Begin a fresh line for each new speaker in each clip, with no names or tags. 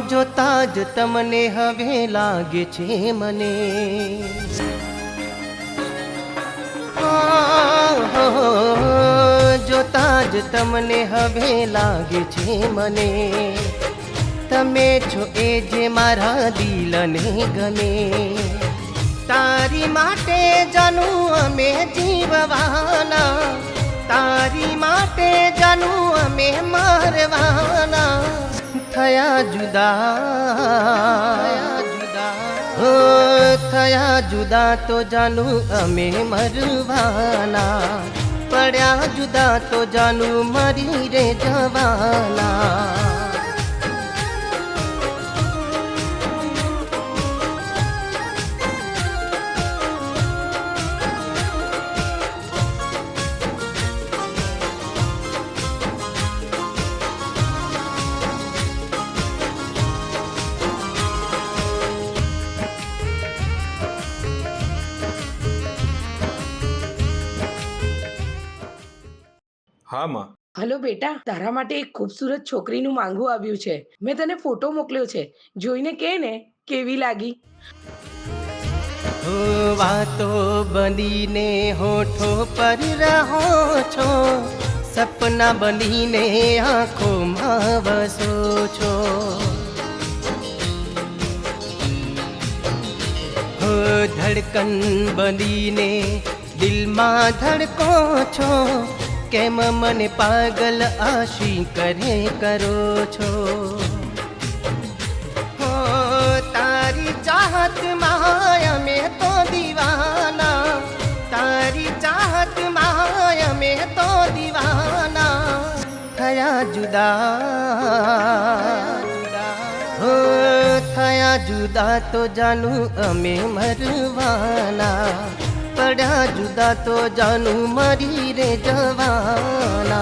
જોતા જ તમને હવે લાગે છે મને. જોતા જ તમને હવે લાગે છે મને. તમે છો એ જે મારા દિલને ગમે. તારી માટે જાનું અમે જીવવાના. તારી માટે જાનું અમે મારવાના. થયા જુદા હો થયા જુદા તો જાનું અમે મરવાના, પડ્યા જુદા તો જાનું મરી રે જવાના.
હા માં.
હલો બેટા. તારા માટે એક ખૂબસૂરત છોકરીનું માંગવું આવ્યું છે. મેં તને ફોટો મોકલ્યો છે. જોઈને કે ને કેવી લાગી?
વાતો બનીને હોઠો પર રહો છો. સપના બનીને આંખોમાં વસો છો. હો ધડકન બનીને દિલમાં ધડકો છો. કેમ મને પાગલ આશી કરે કરો છો? હો, તારી ચાહત માયા મેં તો દીવાના. તારી ચાહત માયા મેં તો દીવાના. થયા જુદા. હો, થયા જુદા તો જાનું અમે મરવાના. પડ્યા જુદા તો જાનું મરી રે જવાના.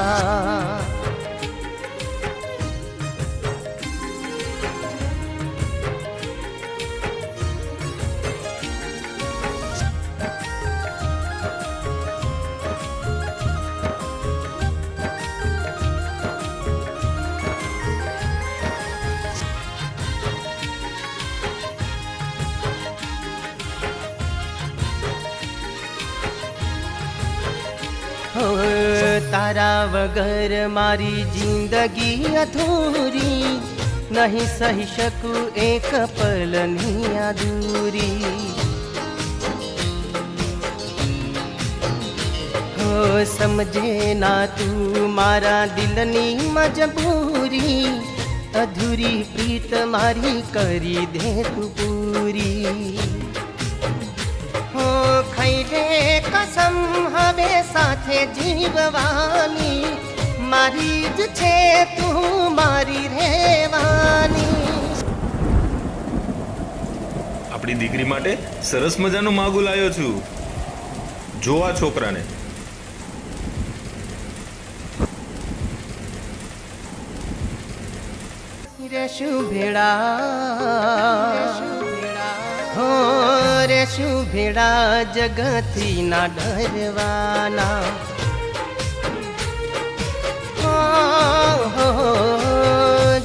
તારા વગર મારી જિંદગી અધૂરી. નહીં સહી શકું એક પલની અધૂરી. સમજે ના તું મારા દિલની મજબૂરી. અધૂરી પ્રીત મારી કરી દે તું પૂરી. હો ખાઈ રે કસમ હવે સાથે જીવવાની મારી જ છે તું મારી રહેવાની
આપણી દીકરી માટે સરસ મજાનું માગું લાવ્યો છું. જો આ છોકરાને.
રેશું ભેળા હો રેશું ભેળા જગતથી ના ડરવાના.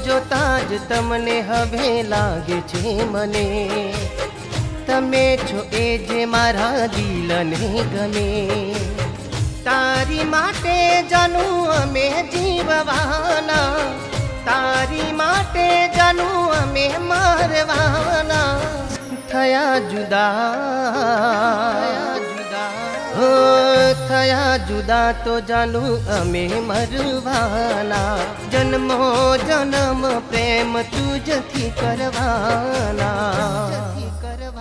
જોતા જ તમને હવે લાગે છે મને. તમે છો એ જે મારા દિલને ગમે. તારી માટે જાનું અમે જીવવાના. તારી માટે જાનું અમે જુદા હો થયા જુદા તો જાનું અમે મરવાના. જન્મો જન્મ પ્રેમ તુજથી કરવાના.